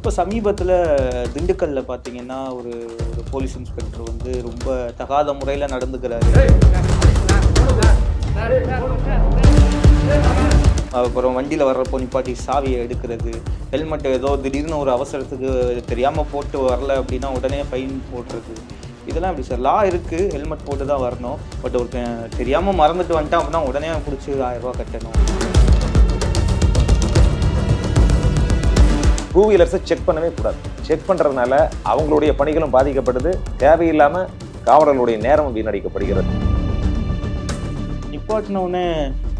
இப்போ சமீபத்தில் திண்டுக்கல்ல பார்த்தீங்கன்னா ஒரு ஒரு போலீஸ் இன்ஸ்பெக்டர் வந்து ரொம்ப தகாத முறையில் நடந்துக்கிறாரு. அப்புறம் வண்டியில் வர்றப்போ நிப்பாட்டி சாவியை எடுக்கிறது. ஹெல்மெட் ஏதோ திடீர்னு ஒரு அவசரத்துக்கு தெரியாமல் போட்டு வரல அப்படின்னா உடனே ஃபைன் போடுறது. இதெல்லாம் எப்படி சார்? லா இருக்குது ஹெல்மெட் போட்டு தான் வரணும். பட் ஒரு தெரியாமல் மறந்துட்டு வந்துட்டான் அப்படின்னா உடனே பிடிச்சி ஆயிரம் கட்டணும். டூ வீலர்ஸை செக் பண்ணவே கூடாது. செக் பண்ணுறதுனால அவங்களுடைய பணிகளும் பாதிக்கப்படுது. தேவையில்லாமல் காவலர்களுடைய நேரமும் வீணடிக்கப்படுகிறது. நிப்பாட்டின உடனே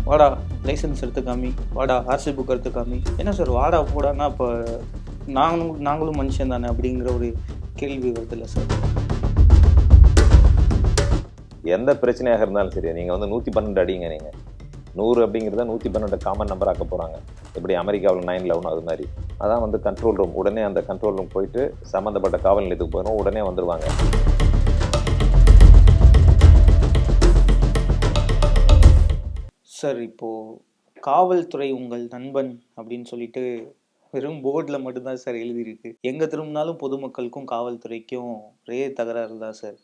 வாடா லைசன்ஸ் எடுத்து காமி. வாடா ஆர்சி புக் எடுத்து காமி. என்ன சார் வாடா போடான்னா இப்போ நாங்களும் நாங்களும் மனுஷன் தானே அப்படிங்கிற ஒரு கேள்வி வருதுல்ல சார் எந்த பிரச்சனையாக இருந்தாலும் சரி நீங்கள் வந்து நூற்றி பன்னெண்டு அடிங்க நீங்கள் நூறு அப்படிங்கிறத நூற்றி பன்னெண்டு காமன் நம்பர் ஆக்க போகிறாங்க இப்படி அமெரிக்காவில் நைன் லெவன் அது மாதிரி. அதான் வந்து கண்ட்ரோல் ரூம் உடனே அந்த கண்ட்ரோல் ரூம் போயிட்டு சம்மந்தப்பட்ட காவல் நிலையத்துக்கு போயிடும் உடனே வந்துடுவாங்க சார் இப்போது காவல்துறை உங்கள் நண்பன் அப்படின்னு சொல்லிட்டு வெறும் போர்டில் மட்டும்தான் சார் எழுதியிருக்கு. எங்கே திரும்பினாலும் பொதுமக்களுக்கும் காவல்துறைக்கும் ஒரே தகராறு தான் சார்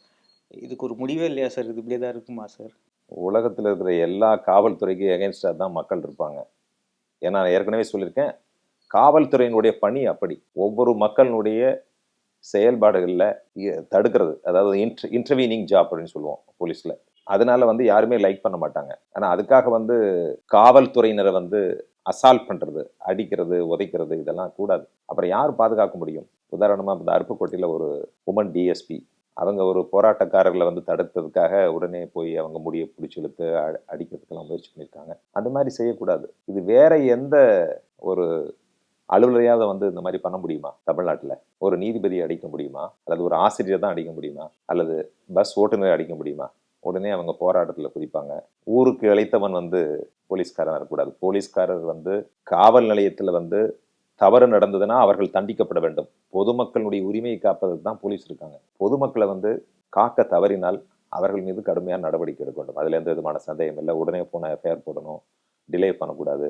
இதுக்கு ஒரு முடிவே இல்லையா சார் இது இப்படியே தான் இருக்குமா சார் உலகத்தில் இருக்கிற எல்லா காவல்துறைக்கு எகென்ஸ்டாக தான் மக்கள் இருப்பாங்க. ஏன்னா நான் ஏற்கனவே சொல்லியிருக்கேன் காவல்துறையினுடைய பணி அப்படி. ஒவ்வொரு மக்களினுடைய செயல்பாடுகளில் தடுக்கிறது. அதாவது இன்ட் இன்டர்வீனிங் ஜாப் அப்படின்னு சொல்லுவோம் போலீஸில். அதனால வந்து யாருமே லைக் பண்ண மாட்டாங்க. ஆனால் அதுக்காக வந்து காவல்துறையினரை வந்து அசால்ட் பண்ணுறது அடிக்கிறது உதைக்கிறது இதெல்லாம் கூடாது. அப்புறம் யார் பாதுகாக்க முடியும்? உதாரணமாக இந்த அருப்புக்கோட்டையில் ஒரு உமன் டிஎஸ்பி அவங்க ஒரு போராட்டக்காரர்களை வந்து தடுத்ததுக்காக உடனே போய் அவங்க முடிய பிடிச்சி இழுத்து அ- அடிக்கிறதுக்கெல்லாம் முயற்சி பண்ணியிருக்காங்க. அந்த மாதிரி செய்யக்கூடாது. இது வேற எந்த ஒரு அலுவலரையாவது வந்து இந்த மாதிரி பண்ண முடியுமா? தமிழ்நாட்டில். ஒரு நீதிபதியை அடிக்க முடியுமா? அல்லது ஒரு ஆசிரியர் தான் அடிக்க முடியுமா? அல்லது பஸ் ஓட்டுநரை அடிக்க முடியுமா? உடனே அவங்க போராட்டத்தில் குதிப்பாங்க. ஊருக்கு இழைத்தவன் வந்து போலீஸ்காரன் இருக்கக்கூடாது போலீஸ்காரர் வந்து காவல் நிலையத்தில் வந்து தவறு நடந்ததுன்னா அவர்கள் தண்டிக்கப்பட வேண்டும். பொதுமக்களுடைய உரிமையை காப்பதற்கு தான் போலீஸ் இருக்காங்க. பொதுமக்களை வந்து காக்க தவறினால் அவர்கள் மீது கடுமையான நடவடிக்கை எடுக்க வேண்டும். அதில் எந்த விதமான சந்தேகம் இல்லை. உடனே போன எஃப்ஐஆர் போடணும். டிலே பண்ணக்கூடாது.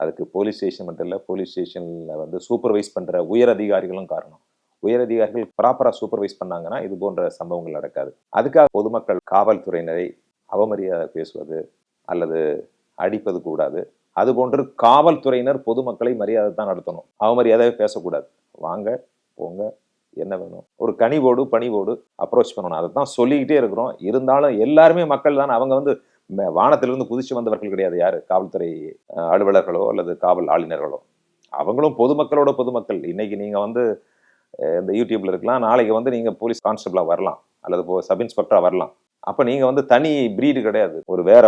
அதுக்கு போலீஸ் ஸ்டேஷன் மட்டும் இல்லை. போலீஸ் ஸ்டேஷனில் வந்து சூப்பர்வைஸ் பண்ணுற உயர் அதிகாரிகளும் காரணம். உயர் அதிகாரிகள் ப்ராப்பராக சூப்பர்வைஸ் பண்ணாங்கன்னா இது போன்ற சம்பவங்கள் நடக்காது. அதுக்காக பொதுமக்கள் காவல்துறையினரை அவமரியாதை பேசுவது அல்லது அடிப்பது கூடாது. அதுபோன்று காவல்துறையினர் பொதுமக்களை மரியாதை தான் நடத்தணும். அவமரியாதையாக பேசக்கூடாது. வாங்க போங்க என்ன வேணும்? ஒரு கனிவோடு பணிவோடு அப்ரோச் பண்ணணும். அதை தான் சொல்லிக்கிட்டே இருக்கிறோம். இருந்தாலும் எல்லாருமே மக்கள் தான். அவங்க வந்து ம- வானத்திலிருந்து குதிச்சு வந்தவர்கள் கிடையாது யார்? காவல்துறை அலுவலர்களோ அல்லது காவல் ஆளுநர்களோ. அவங்களும் பொதுமக்களோட பொதுமக்கள். இன்னைக்கு நீங்கள் வந்து இந்த யூடியூப்ல இருக்கலாம். நாளைக்கு வந்து நீங்கள் போலீஸ் கான்ஸ்டபிளாக வரலாம். அல்லது போ- சப் இன்ஸ்பெக்டராக வரலாம். அப்ப நீங்க வந்து தனி பிரீடு கிடையாது. ஒரு வேற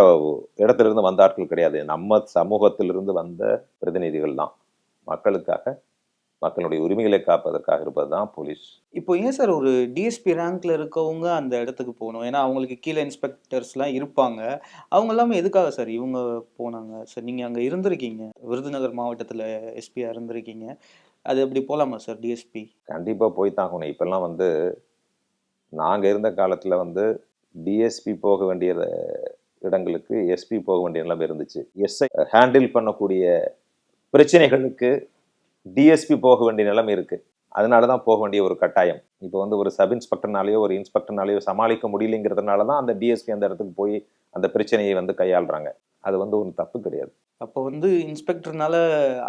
இடத்துல இருந்து வந்த ஆட்கள் கிடையாது. நம்ம சமூகத்திலிருந்து வந்த பிரதிநிதிகள் தான். மக்களுக்காக மக்களுடைய உரிமைகளை காப்பதற்காக இருப்பது தான் போலீஸ் இப்போ ஏன் சார் ஒரு டிஎஸ்பி ரேங்க்ல இருக்கவங்க அந்த இடத்துக்கு போகணும்? ஏன்னா அவங்களுக்கு கீழே இன்ஸ்பெக்டர்ஸ்லாம் இருப்பாங்க. அவங்க எல்லாமே எதுக்காக சார் இவங்க போனாங்க? சார் நீங்கள் அங்கே இருந்திருக்கீங்க. விருதுநகர் மாவட்டத்தில் எஸ்பியாக இருந்திருக்கீங்க. அது அப்படி போகலாமா சார் டிஎஸ்பி கண்டிப்பா போய் தான் ஆகணும் இப்பெல்லாம் வந்து நாங்க இருந்த காலத்துல வந்து டிஎஸ்பி போக வேண்டிய இடங்களுக்கு எஸ்பி போக வேண்டிய நிலைமை இருந்துச்சு. எஸ்ஐ ஹேண்டில் பண்ணக்கூடிய பிரச்சனைகளுக்கு டிஎஸ்பி போக வேண்டிய நிலைமை இருக்குது அதனால தான் போக வேண்டிய ஒரு கட்டாயம். இப்போ வந்து ஒரு சப் இன்ஸ்பெக்டர்னாலேயோ ஒரு இன்ஸ்பெக்டர்னாலேயோ சமாளிக்க முடியலைங்கிறதுனால தான் அந்த டிஎஸ்பி அந்த இடத்துக்கு போய் அந்த பிரச்சனையை வந்து கையாளுறாங்க. அது வந்து ஒன்றும் தப்பு கிடையாது. அப்போ வந்து இன்ஸ்பெக்டர்னால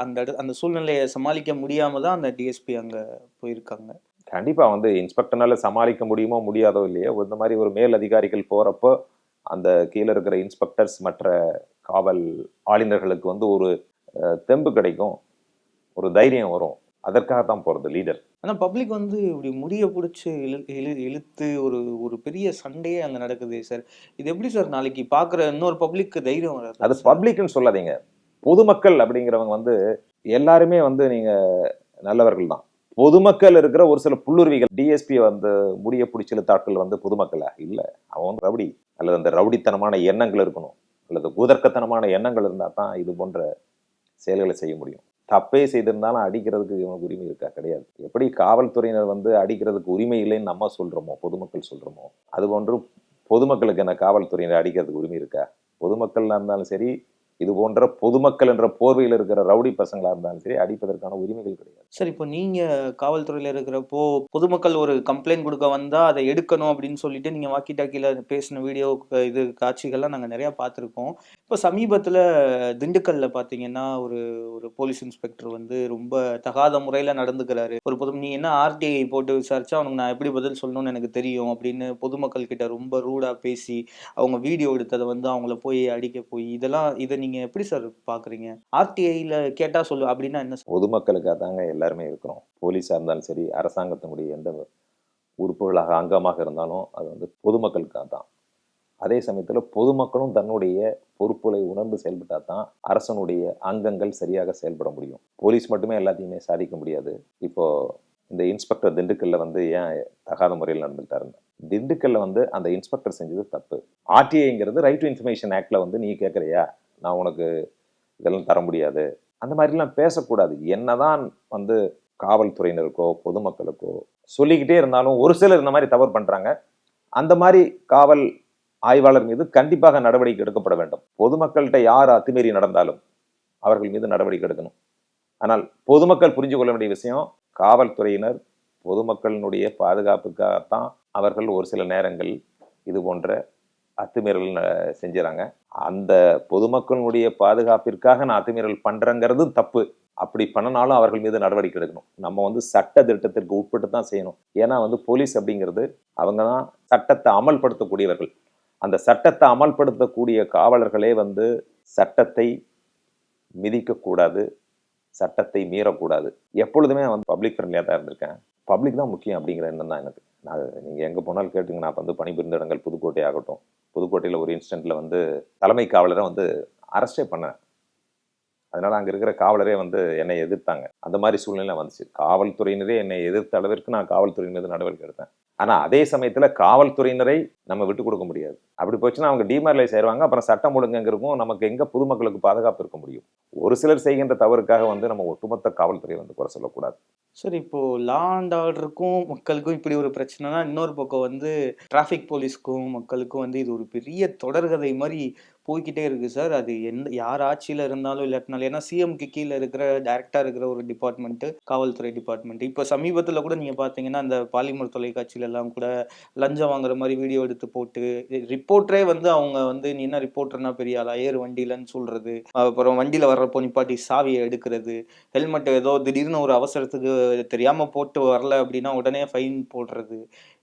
அந்த அந்த சூழ்நிலையை சமாளிக்க முடியாமல் தான் அந்த டிஎஸ்பி அங்கே போயிருக்காங்க. கண்டிப்பா வந்து இன்ஸ்பெக்டர்னால சமாளிக்க முடியுமோ முடியாதோ இல்லையோ இந்த மாதிரி ஒரு மேல் அதிகாரிகள் போறப்போ அந்த கீழே இருக்கிற இன்ஸ்பெக்டர்ஸ் மற்ற காவல் ஆளுநர்களுக்கு வந்து ஒரு தெம்பு கிடைக்கும் ஒரு தைரியம் வரும். அதற்காக தான் போறது லீடர். ஆனால் பப்ளிக் வந்து இப்படி முடிய பிடிச்சி இழு இழு இழுத்து ஒரு ஒரு பெரிய சண்டையே அங்கே நடக்குது சார். இது எப்படி சார் நாளைக்கு பார்க்குற இன்னொரு பப்ளிக்கு தைரியம் வராது அது பப்ளிக்னு சொல்லாதீங்க. பொதுமக்கள் அப்படிங்கிறவங்க வந்து எல்லாருமே வந்து நீங்க நல்லவர்கள் தான். பொதுமக்கள் இருக்கிற ஒரு சில புல்லுருவிகள் டிஎஸ்பி வந்து முடிய பிடிச்சில தாக்கல் வந்து பொதுமக்களா இல்லை. அவன் வந்து ரவுடி. அல்லது அந்த ரவுடித்தனமான எண்ணங்கள் இருக்கணும். அல்லது குதர்க்கத்தனமான எண்ணங்கள் இருந்தால் தான் இது போன்ற செயல்களை செய்ய முடியும். தப்பே செய்திருந்தாலும் அடிக்கிறதுக்கு இவனுக்கு உரிமை இருக்கா? கிடையாது. எப்படி காவல்துறையினர் வந்து அடிக்கிறதுக்கு உரிமை இல்லைன்னு நம்ம சொல்கிறோமோ பொதுமக்கள் சொல்கிறோமோ அது போன்று பொதுமக்களுக்கு என்ன காவல்துறையினர் அடிக்கிறதுக்கு உரிமை இருக்கா? பொதுமக்களாக இருந்தாலும் சரி இது போன்ற பொதுமக்கள் என்ற போர்வையில் இருக்கிற ரவுடி பசங்களாக இருந்தாலும் சரி அடிப்பதற்கான உரிமைகள் கிடையாது. சார் இப்போ நீங்கள் காவல்துறையில் இருக்கிறப்போ பொதுமக்கள் ஒரு கம்ப்ளைண்ட் கொடுக்க வந்தால் அதை எடுக்கணும் அப்படின்னு சொல்லிட்டு நீங்கள் வாக்கி டாக்கியில் பேசின வீடியோ இது காட்சிகள்லாம் நாங்கள் நிறையா பார்த்துருக்கோம். இப்போ சமீபத்தில் திண்டுக்கல்ல பார்த்தீங்கன்னா ஒரு ஒரு போலீஸ் இன்ஸ்பெக்டர் வந்து ரொம்ப தகாத முறையில் நடந்துக்கிறாரு. ஒரு பொது நீ என்ன ஆர்டிஐ போட்டு விசாரிச்சா அவனுக்கு நான் எப்படி பதில் சொல்லணும்னு எனக்கு தெரியும் அப்படின்னு பொதுமக்கள் கிட்ட ரொம்ப ரூடாக பேசி அவங்க வீடியோ எடுத்ததை வந்து அவங்கள போய் அடிக்க போய் இதெல்லாம் இதை நீங்கள் நீங்க எப்படி சார் பாக்குறீங்க? ஆர்டிஐல கேட்டா சொல்லு அப்படின்னா என்ன பொதுமக்களுக்காக தாங்க எல்லாருமே இருக்கிறோம். போலீஸாக இருந்தாலும் சரி அரசாங்கத்தினுடைய எந்த உறுப்புகளாக அங்கமாக இருந்தாலும் அது வந்து பொதுமக்களுக்காக தான். அதே சமயத்தில் பொதுமக்களும் தன்னுடைய பொறுப்புகளை உணர்ந்து செயல்பட்டால் தான் அரசனுடைய அங்கங்கள் சரியாக செயல்பட முடியும். போலீஸ் மட்டுமே எல்லாத்தையுமே சாதிக்க முடியாது. இப்போ இந்த இன்ஸ்பெக்டர் திண்டுக்கல்ல வந்து ஏன் தகாத முறையில் நடந்துட்டாருன்னு? திண்டுக்கல்ல வந்து அந்த இன்ஸ்பெக்டர் செஞ்சது தப்பு. ஆர்டிஐங்கிறது ரைட் டு இன்ஃபர்மேஷன் ஆக்ட்ல வந்து நீ கேட்குறியா நான் உனக்கு இதெல்லாம் தர முடியாது. அந்த மாதிரிலாம் பேசக்கூடாது. என்னதான் வந்து காவல்துறையினருக்கோ பொதுமக்களுக்கோ சொல்லிக்கிட்டே இருந்தாலும் ஒரு சிலர் இந்த மாதிரி தவறு பண்ணுறாங்க அந்த மாதிரி காவல் ஆய்வாளர் மீது கண்டிப்பாக நடவடிக்கை எடுக்கப்பட வேண்டும். பொதுமக்கள்கிட்ட யார் அத்துமீறி நடந்தாலும் அவர்கள் மீது நடவடிக்கை எடுக்கணும். ஆனால் பொதுமக்கள் புரிஞ்சு கொள்ள வேண்டிய விஷயம் காவல்துறையினர் பொதுமக்களினுடைய பாதுகாப்புக்காகத்தான் அவர்கள் ஒரு சில நேரங்கள் இது போன்ற அத்துமீறல் செஞ்சுறாங்க. அந்த பொதுமக்களுடைய பாதுகாப்பிற்காக நான் அத்துமீறல் பண்றேங்கிறது தப்பு. அப்படி பண்ணனாலும் அவர்கள் மீது நடவடிக்கை எடுக்கணும். நம்ம வந்து சட்ட திட்டத்திற்கு உட்பட்டு தான் செய்யணும். ஏன்னா வந்து போலீஸ் அப்படிங்கிறது அவங்க தான் சட்டத்தை அமல்படுத்தக்கூடியவர்கள். அந்த சட்டத்தை அமல்படுத்தக்கூடிய காவலர்களே வந்து சட்டத்தை மிதிக்கக்கூடாது சட்டத்தை மீறக்கூடாது. எப்பொழுதுமே வந்து பப்ளிக் ஃப்ரெண்ட்லியாக தான் இருந்திருக்கேன். பப்ளிக் தான் முக்கியம் அப்படிங்கிற எண்ணம் தான் எனக்கு. நான் நீங்கள் எங்கே போனாலும் கேட்டுங்க. நான் வந்து பணிபுரிந்த இடங்கள் புதுக்கோட்டை ஆகட்டும் புதுக்கோட்டையில் ஒரு இன்சிடெண்ட்டில் வந்து தலைமை காவலரை வந்து அரெஸ்டே பண்ணேன் அதனால அங்கே இருக்கிற காவலரே வந்து என்னை எதிர்த்தாங்க. அந்த மாதிரி சூழ்நிலை வந்துச்சு. காவல்துறையினரே என்னை எதிர்த்த அளவிற்கு நான் காவல்துறையின் மீது நடவடிக்கை எடுத்தேன். ஆனால் அதே சமயத்தில் காவல்துறையினரை நம்ம விட்டு கொடுக்க முடியாது. அப்படி போச்சுன்னா அவங்க டிமாரலைஸ் ஆயிடுவாங்க அப்புறம் சட்டம் ஒழுங்குங்கிறக்கும் நமக்கு எங்கே பொதுமக்களுக்கு பாதுகாப்பு இருக்க முடியும்? ஒரு சிலர் செய்கின்ற தவறுக்காக வந்து நம்ம ஒட்டுமொத்த காவல்துறையை வந்து குறை சொல்லக்கூடாது. சரி இப்போ லா அண்ட் ஆர்டருக்கும் மக்களுக்கும் இப்படி ஒரு பிரச்சனைனா இன்னொரு பக்கம் வந்து டிராஃபிக் போலீஸ்க்கும் மக்களுக்கும் வந்து இது ஒரு பெரிய தொடர்கதை மாதிரி போய்கிட்டே இருக்குது சார். அது எந்த யார் ஆட்சியில் இருந்தாலும் இல்லாட்டினாலும் ஏன்னா சிஎம்க்கு கீழே இருக்கிற டேரக்டாக இருக்கிற ஒரு டிபார்ட்மெண்ட்டு காவல்துறை டிபார்ட்மெண்ட் இப்போ சமீபத்தில் கூட நீங்கள் பார்த்தீங்கன்னா அந்த பாலிமர் தொலைக்காட்சியிலலாம் கூட லஞ்சம் வாங்குற மாதிரி வீடியோ எடுத்து போட்டு ரிப்போர்ட்டரே வந்து அவங்க வந்து நீ என்ன ரிப்போர்ட்டர்னா பெரிய ஆளா? ஏறு வண்டியிலன்னு சொல்கிறது அப்புறம் வண்டியில் வர்றப்போ நிப்பாட்டி சாவியை எடுக்கிறது. ஹெல்மெட் ஏதோ திடீர்னு ஒரு அவசரத்துக்கு தெரியாமல் போட்டு வரல அப்படின்னா உடனே ஃபைன் போடுறது.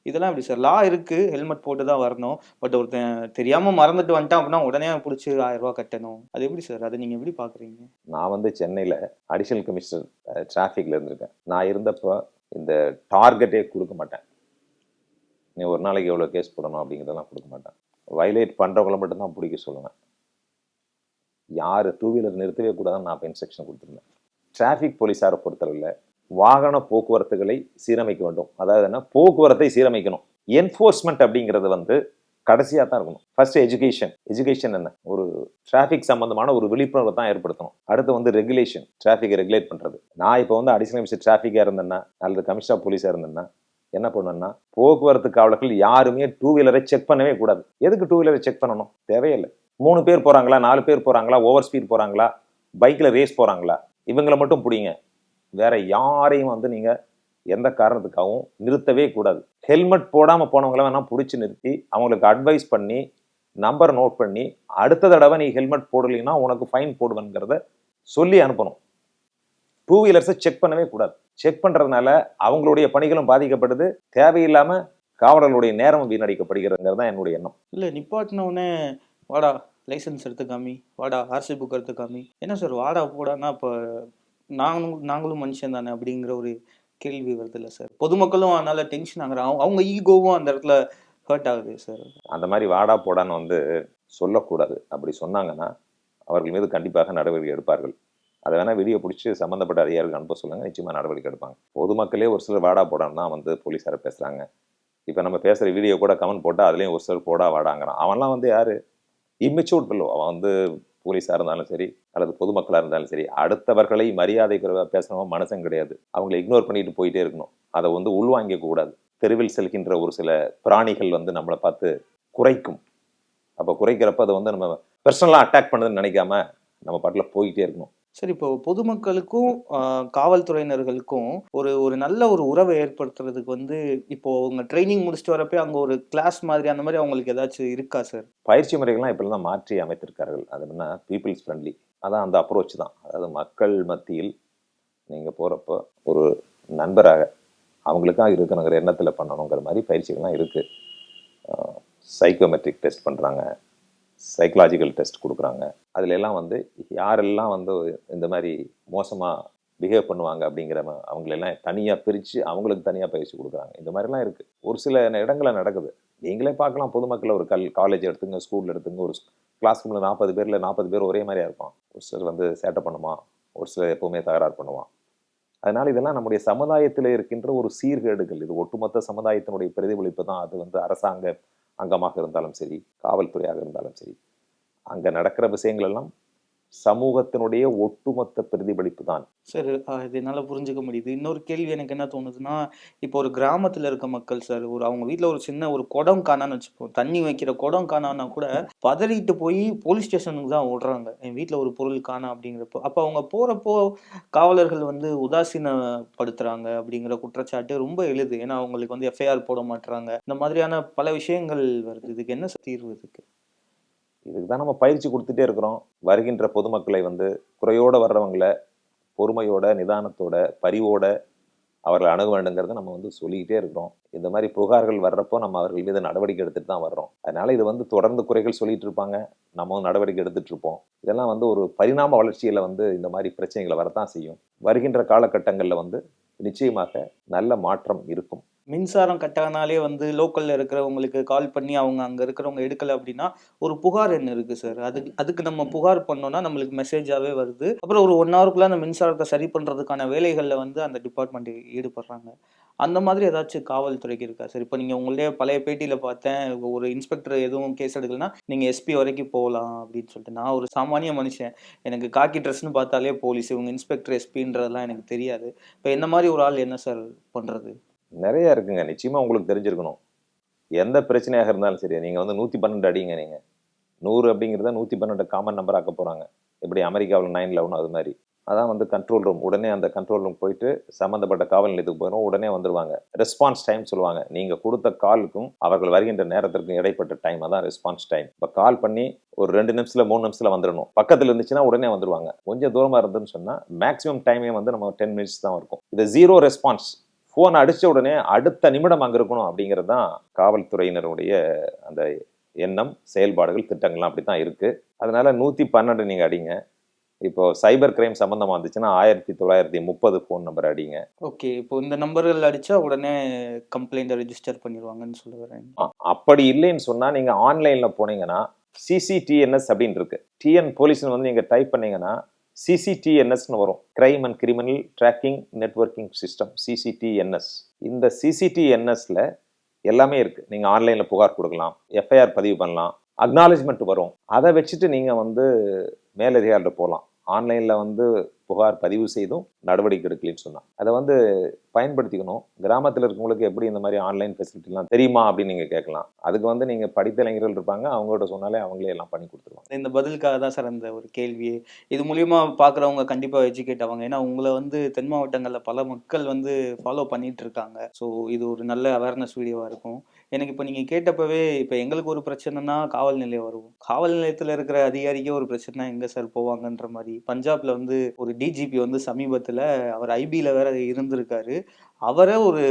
இதெல்லாம் எப்படி சார்? லா இருக்கு ஹெல்மெட் போட்டு தான் வரணும். பட் ஒருத்தன் தெரியாம மறந்துட்டு வந்துட்டான் அப்படின்னா உடனே பிடிச்சி ஆயிரம் ரூபா கட்டணும். அது எப்படி சார்? அதை நீங்க எப்படி பாக்குறீங்க? நான் வந்து சென்னையில் அடிஷனல் கமிஷனர் டிராஃபிக்கில் இருந்திருக்கேன். நான் இருந்தப்போ இந்த டார்கெட்டே கொடுக்க மாட்டேன். நீ ஒரு நாளைக்கு எவ்வளோ கேஸ் போடணும் அப்படிங்கிறதெல்லாம் கொடுக்க மாட்டேன். வயலேட் பண்ணுறவங்கள மட்டும்தான் பிடிக்க சொல்லுவேன். யார் டூ வீலர் நிறுத்தவே கூடாதுன்னு நான் இப்போ இன்ஸ்ட்ரக்ஷன் கொடுத்துருந்தேன். டிராஃபிக் போலீஸாரை பொறுத்தளவில் வாகன போக்குவரத்துகளை சீரமைக்க வேண்டும். அதாவது என்ன? போக்குவரத்தை சீரமைக்கணும். என்ஃபோர்ஸ்மெண்ட் அப்படிங்கிறது வந்து கடைசியாக தான் இருக்கணும். ஃபர்ஸ்ட் எஜுகேஷன் எஜுகேஷன் என்ன? ஒரு டிராஃபிக் சம்பந்தமான ஒரு விழிப்புணர்வை தான் ஏற்படுத்தணும். அடுத்து வந்து ரெகுலேஷன் டிராஃபிக்கை ரெகுலேட் பண்ணுறது நான் இப்போ வந்து அடிஷனல் கமிஷனர் டிராஃபிக்காக இருந்தேன்னா அல்லது கமிஷனர் போலீஸாக இருந்தேன்னா என்ன பண்ணுன்னா போக்குவரத்து காவலர்கள் யாருமே டூ வீலரை செக் பண்ணவே கூடாது. எதுக்கு டூ வீலரை செக் பண்ணணும்? தேவையில்லை. மூணு பேர் போகிறாங்களா நாலு பேர் போகிறாங்களா ஓவர் ஸ்பீட் போகிறாங்களா பைக்கில் ரேஸ் போகிறாங்களா இவங்களை மட்டும் பிடிங்க. வேற யாரையும் வந்து நீங்கள் எந்த காரணத்துக்காகவும் நிறுத்தவே கூடாது. ஹெல்மெட் போடாமல் போனவங்கள வேணால் பிடிச்சி நிறுத்தி அவங்களுக்கு அட்வைஸ் பண்ணி நம்பர் நோட் பண்ணி அடுத்த தடவை நீ ஹெல்மெட் போடலைன்னா உனக்கு ஃபைன் போடுவேங்கிறத சொல்லி அனுப்பணும். டூ வீலர்ஸை செக் பண்ணவே கூடாது. செக் பண்ணுறதுனால அவங்களுடைய பணிகளும் பாதிக்கப்படுது. தேவையில்லாமல் காவலர்களுடைய நேரமும் வீணடிக்கப்படுகிறதுங்கிறது தான் என்னுடைய எண்ணம். இல்லை நிப்பாட்டினவுடனே வாடா லைசென்ஸ் எடுத்து காமி வாடா ஆர்சி புக் எடுத்து காமி என்ன சார் வாடா போடான்னா இப்போ நாங்களும் நாங்களும் மனுஷன் தானே அப்படிங்கிற ஒரு கேள்வி வருது இல்லை சார். பொதுமக்களும் அதனால டென்ஷன் ஆகுறாங்க அவங்க- அவங்க ஈகோவும் அந்த இடத்துல ஹர்ட் ஆகுது சார். அந்த மாதிரி வாடா போடான்னு வந்து சொல்லக்கூடாது. அப்படி சொன்னாங்கன்னா அவர்கள் மீது கண்டிப்பாக நடவடிக்கை எடுப்பார்கள். அதை வேணா வீடியோ பிடிச்சி சம்மந்தப்பட்ட அதிகாரிகள் அனுப்ப சொல்லுங்க. நிச்சயமாக நடவடிக்கை எடுப்பாங்க. பொதுமக்களே ஒரு சிலர் வாடா போடான்னு தான் வந்து போலீஸாரை பேசுகிறாங்க இப்போ நம்ம பேசுகிற வீடியோ கூட கமெண்ட் போட்டால் அதுலேயும் ஒரு சிலர் போடா வாடாங்கிறான். அவன்லாம் வந்து யாரு? இம்மெச்சூர்ட் பில்லோ அவன் வந்து போலீஸாக இருந்தாலும் சரி அல்லது பொதுமக்களாக இருந்தாலும் சரி அடுத்தவர்களை மரியாதை குறைவாக பேசுகிறவன் மனுஷன் கிடையாது. அவங்களை இக்னோர் பண்ணிட்டு போயிட்டே இருக்கணும். அதை வந்து உள்வாங்கிக்க கூடாது. தெருவில் செல்கின்ற ஒரு சில பிராணிகள் வந்து நம்மளை பார்த்து குறைக்கும். அப்போ குறைக்கிறப்ப அதை வந்து நம்ம பர்சனலாக அட்டாக் பண்ணுதுன்னு நினைக்காம நம்ம பாட்டில் போயிட்டே இருக்கணும். சரி இப்போ பொதுமக்களுக்கும் காவல்துறையினர்களுக்கும் ஒரு ஒரு நல்ல ஒரு உறவை ஏற்படுத்துறதுக்கு வந்து இப்போ அவங்க ட்ரைனிங் முடிச்சுட்டு வரப்போ அங்கே ஒரு கிளாஸ் மாதிரி அந்த மாதிரி அவங்களுக்கு ஏதாச்சும் இருக்கா சார் பயிற்சி முறைகள்லாம் இப்பெல்லாம் மாற்றி அமைத்திருக்கார்கள். அது என்ன பீப்புள்ஸ் ஃப்ரெண்ட்லி அதான் அந்த அப்ரோச் தான். அதாவது மக்கள் மத்தியில் நீங்கள் போகிறப்போ ஒரு நண்பராக அவங்களுக்காக இருக்கணுங்கிற எண்ணத்தில் பண்ணணுங்கிற மாதிரி பயிற்சிகள்லாம் இருக்குது சைக்கோமெட்ரிக் டெஸ்ட் பண்ணுறாங்க சைக்கலாஜிக்கல் டெஸ்ட் கொடுக்குறாங்க. அதுல எல்லாம் வந்து யாரெல்லாம் வந்து இந்த மாதிரி மோசமாக பிஹேவ் பண்ணுவாங்க அப்படிங்கிற அவங்களெல்லாம் தனியாக பிரித்து அவங்களுக்கு தனியாக பயிற்சி கொடுக்குறாங்க. இந்த மாதிரிலாம் இருக்குது ஒரு சில இடங்களில் நடக்குது. நீங்களே பார்க்கலாம். பொதுமக்களை ஒரு கல் காலேஜ் எடுத்துங்க ஸ்கூலில் எடுத்துங்க. ஒரு கிளாஸ் ரூமில் நாற்பது பேரில் நாற்பது பேர் ஒரே மாதிரியாக இருப்பான் ஒரு சிலர் வந்து சேட்டை பண்ணுவான் ஒரு சிலர் எப்பவுமே தகராறு பண்ணுவான் அதனால இதெல்லாம் நம்முடைய சமுதாயத்தில் இருக்கின்ற ஒரு சீர்கேடுகள். இது ஒட்டுமொத்த சமுதாயத்தினுடைய பிரதிபலிப்பு தான். அது வந்து அரசாங்க அங்கமாக இருந்தாலும் சரி காவல்துறையாக இருந்தாலும் சரி. அங்கே நடக்கிற விஷயங்கள் எல்லாம் சமூகத்தினுடைய ஒட்டுமொத்த பிரதிபலிப்பு தான் சார் இது என்னால் புரிஞ்சுக்க முடியுது. இன்னொரு கேள்வி எனக்கு என்ன தோணுதுன்னா இப்போ ஒரு கிராமத்தில் இருக்க மக்கள் சார் ஒரு அவங்க வீட்டில் ஒரு சின்ன ஒரு குடம் காணான்னு வச்சுப்போம். தண்ணி வைக்கிற குடம் காணான்னா கூட பதறிட்டு போய் போலீஸ் ஸ்டேஷனுக்கு தான் ஓடுறாங்க. என் வீட்டில் ஒரு பொருள் காணா அப்படிங்கிறப்போ. அப்போ அவங்க போகிறப்போ காவலர்கள் வந்து உதாசீனப்படுத்துறாங்க அப்படிங்கிற குற்றச்சாட்டு ரொம்ப எழுது. ஏன்னா அவங்களுக்கு வந்து எஃப்ஐஆர் போட மாட்டுறாங்க இந்த மாதிரியான பல விஷயங்கள் வருது. இதுக்கு என்ன தீர்வு இதுக்கு? இதுக்கு தான் நம்ம பயிற்சி கொடுத்துட்டே இருக்கிறோம். வருகின்ற பொதுமக்களை வந்து குறையோடு வர்றவங்களை பொறுமையோட நிதானத்தோட பரிவோட அவர்களை அணுக வேண்டுங்கிறத நம்ம வந்து சொல்லிக்கிட்டே இருக்கிறோம். இந்த மாதிரி புகார்கள் வர்றப்போ நம்ம அவர்கள் மீது நடவடிக்கை எடுத்துட்டு தான் வர்றோம். அதனால இது வந்து தொடர்ந்து குறைகள் சொல்லிட்டு இருப்பாங்க. நம்ம நடவடிக்கை எடுத்துட்டு இருப்போம். இதெல்லாம் வந்து ஒரு பரிணாம வளர்ச்சியில் வந்து இந்த மாதிரி பிரச்சனைகளை வரத்தான் செய்யும். வருகின்ற காலகட்டங்களில் வந்து நிச்சயமாக நல்ல மாற்றம் இருக்கும். மின்சாரம் கட்டானாலே வந்து லோக்கல்ல இருக்கிறவங்களுக்கு கால் பண்ணி அவங்க அங்க இருக்கிறவங்க எடுக்கல அப்படின்னா ஒரு புகார் எண் இருக்கு சார் அதுக்கு அதுக்கு நம்ம புகார் பண்ணோம்னா நம்மளுக்கு மெசேஜாவே வருது. அப்புறம் ஒரு ஒன் ஹவருக்குள்ள அந்த மின்சாரத்தை சரி பண்றதுக்கான வேலைகள்ல வந்து அந்த டிபார்ட்மெண்ட் ஈடுபடுறாங்க. அந்த மாதிரி ஏதாச்சும் காவல்துறைக்கு இருக்கா சார் இப்போ நீங்கள் உங்களுடைய பழைய பேட்டியில் பார்த்தேன் ஒரு இன்ஸ்பெக்டர் எதுவும் கேஸ் எடுக்கலன்னா நீங்கள் எஸ்பி வரைக்கும் போகலாம் அப்படின்னு சொல்லிட்டு. நான் ஒரு சாமானிய மனுஷன். எனக்கு காக்கி ட்ரெஸ்னு பார்த்தாலே போலீஸ் இவங்க இன்ஸ்பெக்டர் எஸ்பின்றதெல்லாம் எனக்கு தெரியாது. இப்போ என்ன மாதிரி ஒரு ஆள் என்ன சார் பண்ணுறது நிறைய இருக்குங்க. நிச்சயமாக உங்களுக்கு தெரிஞ்சிருக்கணும். எந்த பிரச்சனையாக இருந்தாலும் சரி நீங்கள் வந்து நூற்றி பன்னெண்டு அடிங்க நீங்கள் நூறு அப்படிங்கிறத நூற்றி பன்னெண்டு காமன் நம்பர் ஆக்க போகிறாங்க எப்படி அமெரிக்காவில் நைன் லெவன் அது மாதிரி. அதான் வந்து கண்ட்ரோல் ரூம் உடனே அந்த கண்ட்ரோல் ரூம் போயிட்டு சம்மந்தப்பட்ட காவல் நிலையத்துக்கு போயிடும். உடனே வந்துருவாங்க. ரெஸ்பான்ஸ் டைம் சொல்லுவாங்க. நீங்கள் கொடுத்த காலுக்கும் அவர்கள் வருகின்ற நேரத்திற்கும் இடைப்பட்ட டைம் அதான் ரெஸ்பான்ஸ் டைம் இப்போ கால் பண்ணி ஒரு ரெண்டு நிமிஷத்தில் மூணு நிமிஷத்தில் வந்துடணும். பக்கத்தில் இருந்துச்சுன்னா உடனே வந்துருவாங்க. கொஞ்சம் தூரமாக இருந்துன்னு சொன்னால் மேக்ஸிமம் டைமே வந்து நம்ம டென் மினிட்ஸ் தான் இருக்கும். இது ஜீரோ ரெஸ்பான்ஸ் ஃபோன் அடிச்ச உடனே அடுத்த நிமிடம் அங்க இருக்கணும் அப்படிங்கிறது தான் காவல்துறையினருடைய அந்த எண்ணம் செயல்பாடுகள் திட்டங்கள்லாம் அப்படி தான் இருக்கு. அதனால நூத்தி பன்னெண்டு நீங்க அடிங்க. இப்போ சைபர் கிரைம் சம்பந்தமா இருந்துச்சுன்னா ஆயிரத்தி தொள்ளாயிரத்தி முப்பது ஃபோன் நம்பர் அடிங்க. ஓகே இப்போ இந்த நம்பர்கள் அடிச்சா உடனே கம்ப்ளைண்ட்டை ரெஜிஸ்டர் பண்ணிடுவாங்கன்னு சொல்ல வரேன் அ- அப்படி இல்லைன்னு சொன்னா நீங்க ஆன்லைன்ல போனீங்கன்னா சிசிடிஎன்எஸ் அப்படின்னு இருக்கு. டிஎன் போலீஸ்னு வந்து நீங்க டைப் பண்ணீங்கன்னா சிசிடிஎன்எஸ்னு வரும். Crime and criminal tracking networking system CCTNS இந்த சிசிடிஎன்எஸ்ல எல்லாமே இருக்கு. நீங்க ஆன்லைன்ல புகார் கொடுக்கலாம் எஃப்ஐஆர் பதிவு பண்ணலாம் அக்னாலேஜ்மெண்ட் வரும். அதை வச்சுட்டு நீங்க வந்து மேலதிகாரிட்ட போகலாம். ஆன்லைனில் வந்து புகார் பதிவு செய்தும் நடவடிக்கை எடுக்கலன்னு சொன்னான். அதை வந்து பயன்படுத்திக்கணும். கிராமத்தில் இருக்கவங்களுக்கு எப்படி இந்த மாதிரி ஆன்லைன் ஃபெசிலிட்டிலாம் தெரியுமா அப்படின்னு நீங்கள் கேட்கலாம். அதுக்கு வந்து நீங்கள் படித்த இளைஞர்கள் இருப்பாங்க. அவங்ககிட்ட சொன்னாலே அவங்களே எல்லாம் பண்ணி கொடுத்துருவாங்க. இந்த பதிலுக்காக தான் சார் அந்த ஒரு கேள்வியே இது மூலியமாக பார்க்குறவங்க கண்டிப்பாக எஜுகேட் ஆவாங்க. ஏன்னா உங்களை வந்து தென் மாவட்டங்களில் பல மக்கள் வந்து ஃபாலோ பண்ணிட்டு இருக்காங்க. ஸோ இது ஒரு நல்ல அவேர்னஸ் வீடியோவாக இருக்கும். எனக்கு இப்போ நீங்கள் கேட்டப்பவே இப்போ எங்களுக்கு ஒரு பிரச்சனைனா காவல் நிலையம் வருவோம். காவல் நிலையத்தில் இருக்கிற அதிகாரிக்கே ஒரு பிரச்சனை எங்கே சார் போவாங்கன்ற மாதிரி. பஞ்சாப்ல வந்து ஒரு டிஜிபி வந்து சமீபத்தில் அவர் ஐபியில் வேற இருந்திருக்காரு. அவரை ஒரு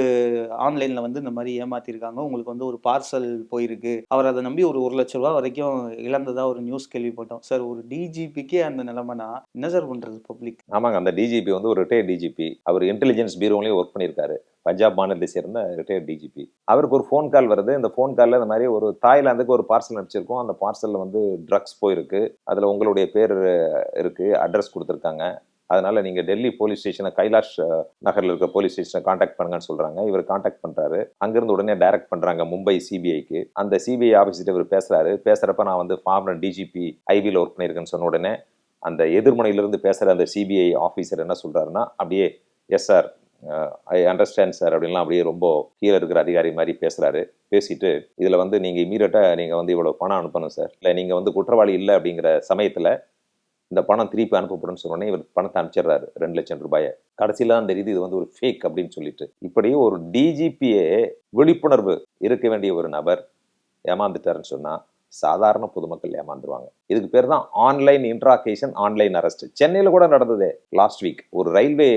ஆன்லைனில் வந்து இந்த மாதிரி ஏமாத்திருக்காங்க. உங்களுக்கு வந்து ஒரு பார்சல் போயிருக்கு. அவர் அதை நம்பி ஒரு ஒரு லட்ச ரூபா வரைக்கும் இழந்ததாக ஒரு நியூஸ் கேள்விப்பட்டோம். சார் ஒரு டிஜிபிக்கே அந்த நிலைமைனா என்ன சார் பண்ணுறது பப்ளிக் ஆமாங்க. அந்த டிஜிபி வந்து ஒரு ரிட்டையர் டிஜிபி அவர் இன்டெலிஜென்ஸ் பீரோலையும் ஒர்க் பண்ணியிருக்காரு பஞ்சாப் மாநிலத்தை சேர்ந்த ரிட்டையர்ட் டிஜிபி அவருக்கு ஒரு ஃபோன் கால் வருது. இந்த ஃபோன் காலில் இந்த மாதிரி ஒரு தாய்லாந்துக்கு ஒரு பார்சல் அனுப்பிச்சிருக்கோம். அந்த பார்சலில் வந்து ட்ரக்ஸ் போயிருக்கு. அதில் உங்களுடைய பேர் இருக்குது அட்ரஸ் கொடுத்துருக்காங்க. அதனால நீங்கள் டெல்லி போலீஸ் ஸ்டேஷனை கைலாஷ் நகரில் இருக்க போலீஸ் ஸ்டேஷனை காண்டாக்ட் பண்ணுங்கன்னு சொல்கிறாங்க இவர் காண்டாக்ட் பண்ணுறாரு அங்கேருந்து உடனே டைரக்ட் பண்ணுறாங்க மும்பை சிபிஐக்கு அந்த சிபிஐ ஆஃபீஸ்கிட்ட இவர் பேசுகிறாரு பேசுகிறப்ப நான் வந்து ஃபார்மர் டிஜிபி ஐவியில் ஒர்க் பண்ணியிருக்கேன்னு சொன்ன உடனே அந்த எதிர்மனையிலிருந்து பேசுகிற அந்த சிபிஐ ஆஃபீஸர் என்ன சொல்கிறாருன்னா அப்படியே yes sir I understand sir அப்படின்லாம் அப்படியே ரொம்ப கீழே இருக்கிற அதிகாரி மாதிரி பேசுகிறாரு பேசிட்டு இதில் வந்து நீங்கள் இமீடியட்டாக நீங்கள் வந்து இவ்வளோ பணம் அனுப்பணும் சார் இல்லை நீங்கள் வந்து குற்றவாளி இல்லை அப்படிங்கிற சமயத்தில் இந்த பணம் திருப்பி அனுப்பப்படும்னு சொன்னோடனே இவர் பணத்தை அனுப்பிச்சிடுறாரு. ரெண்டு லட்சம் ரூபாயை. கடைசியில் தான் தெரியுது இது வந்து ஒரு ஃபேக் அப்படின்னு சொல்லிட்டு. இப்படி ஒரு டிஜிபியே விழிப்புணர்வு இருக்க வேண்டிய ஒரு நபர் ஏமாந்துட்டாருன்னு சொன்னால் சாதாரண பொதுமக்கள் ஏமாந்துருவாங்க. இதுக்கு பேர் தான் ஆன்லைன் இன்ட்ராகேஷன் ஆன்லைன் அரெஸ்ட் சென்னையில் கூட நடந்ததே லாஸ்ட் வீக் ஒரு ரயில்வே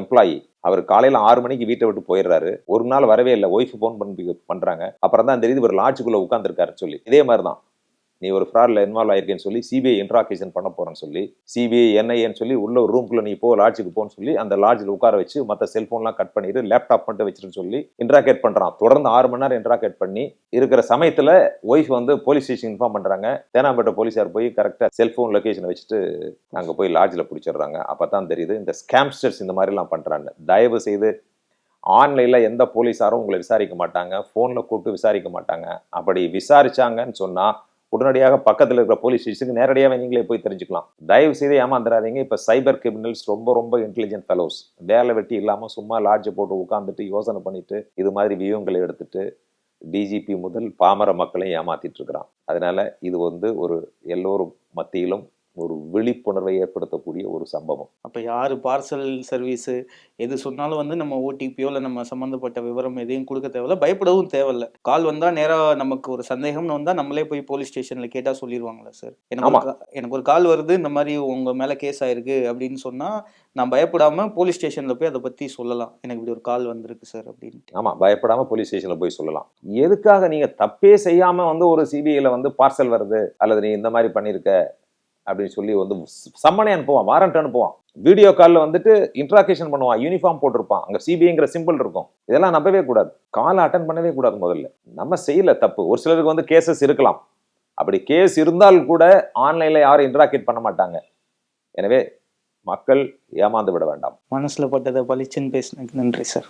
எம்ப்ளாயி அவர் காலையில் ஆறு மணிக்கு வீட்டை விட்டு போயிடுறாரு. ஒரு நாள் வரவே இல்லை. ஒய்ஃப் ஃபோன் பண்ணி பண்ணுறாங்க அப்புறம் தான் தெரியுது இவர் லாட்ஜுக்குள்ளே உட்காந்துருக்காருன்னு சொல்லி. இதே மாதிரி தான் நீ ஒரு ஃப்ராட்ல இன்வால்வ் ஆயிருக்கேன்னு சொல்லி சிபிஐ இன்ட்ராகேஷன் பண்ண போறேன்னு சொல்லி சிபிஐ என்ஐஏன்னு சொல்லி உள்ள ஒரு ரூம்குள்ள நீ போ லாட்ஜுக்கு போன்னு சொல்லி அந்த லாட்ஜில் உட்கார வச்சு மற்ற செல்போன்லாம் கட் பண்ணிட்டு லேப்டாப் மட்டும் வச்சுருன்னு சொல்லி இன்ட்ராகேட் பண்றான். தொடர்ந்து ஆறு மணி நேரம் இன்ட்ராகேட் பண்ணி இருக்கிற சமயத்துல ஒய்ஃப் வந்து போலீஸ் ஸ்டேஷன் இன்ஃபார்ம் பண்றாங்க. தேனாம்பேட்டை போலீஸார் போய் கரெக்டாக செல்போன் லொக்கேஷனை வச்சுட்டு நாங்கள் போய் லாட்ஜில் பிடிச்சிடுறாங்க. அப்பதான் தெரியுது இந்த ஸ்கேம்ஸ்டர்ஸ் இந்த மாதிரிலாம் பண்றாங்க. தயவு செய்து ஆன்லைனில் எந்த போலீஸாரும் உங்களை விசாரிக்க மாட்டாங்க ஃபோனில் கூப்பிட்டு விசாரிக்க மாட்டாங்க. அப்படி விசாரிச்சாங்கன்னு சொன்னால் உடனடியாக பக்கத்தில் இருக்கிற போலீஸ் ஸ்டேஷனுக்கு நேரடியாக நீங்களே போய் தெரிஞ்சுக்கலாம். தயவு செய்து ஏமாந்துடாதீங்க. இப்போ சைபர் கிரிமினல்ஸ் ரொம்ப ரொம்ப இன்டெலிஜென்ட் ஃபெலோஸ் வேலை வெட்டி இல்லாமல் சும்மா லாட்ஜை போட்டு உட்காந்துட்டு யோசனை பண்ணிட்டு இது மாதிரி வியூங்களை எடுத்துட்டு டிஜிபி முதல் பாமர மக்களையும் ஏமாத்திட்டு இருக்கிறான். அதனால இது வந்து ஒரு எல்லோரும் மத்தியிலும் ஒரு விழிப்புணர்வை ஏற்படுத்தக்கூடிய ஒரு சம்பவம். அப்போ யார் பார்சல் சர்வீஸு எது சொன்னாலும் வந்து நம்ம ஓடிபியோ இல்லை நம்ம சம்மந்தப்பட்ட விவரம் எதையும் கொடுக்க தேவையில்ல. பயப்படவும் தேவையில்ல. கால் வந்தால் நேராக நமக்கு ஒரு சந்தேகம்னு வந்தால் நம்மளே போய் போலீஸ் ஸ்டேஷனில் கேட்டால் சொல்லிடுவாங்களா சார் எனக்கு எனக்கு ஒரு கால் வருது இந்த மாதிரி உங்கள் மேலே கேஸ் ஆயிருக்கு அப்படின்னு சொன்னால் நான் பயப்படாமல் போலீஸ் ஸ்டேஷனில் போய் அதை பற்றி சொல்லலாம். எனக்கு இப்படி ஒரு கால் வந்திருக்கு சார் அப்படின்ட்டு. ஆமா பயப்படாம போலீஸ் ஸ்டேஷன்ல போய் சொல்லலாம். எதுக்காக நீங்க தப்பே செய்யாம வந்து ஒரு சிபிஐல வந்து பார்சல் வருது அல்லது நீ இந்த மாதிரி பண்ணிருக்க அப்படின்னு சொல்லி வந்து சம்மனே அனுப்புவான் வாரண்ட் அனுப்புவான். வீடியோ காலில் வந்துட்டு இன்ட்ராகேஷன் பண்ணுவான் யூனிஃபார்ம் போட்டிருப்பான். அங்கே சிபிஐங்கிற சிம்பிள் இருக்கும். இதெல்லாம் நம்பவே கூடாது. காலை அட்டன் பண்ணவே கூடாது முதல்ல. நம்ம செய்யல தப்பு. ஒரு சிலருக்கு வந்து கேசஸ் இருக்கலாம். அப்படி கேஸ் இருந்தால் கூட ஆன்லைனில் யாரும் இன்ட்ராகேட் பண்ண மாட்டாங்க. எனவே மக்கள் ஏமாந்து விட வேண்டாம். மனசில் பட்டதை பளிச்சுன்னு பேசினதுக்கு நன்றி சார்.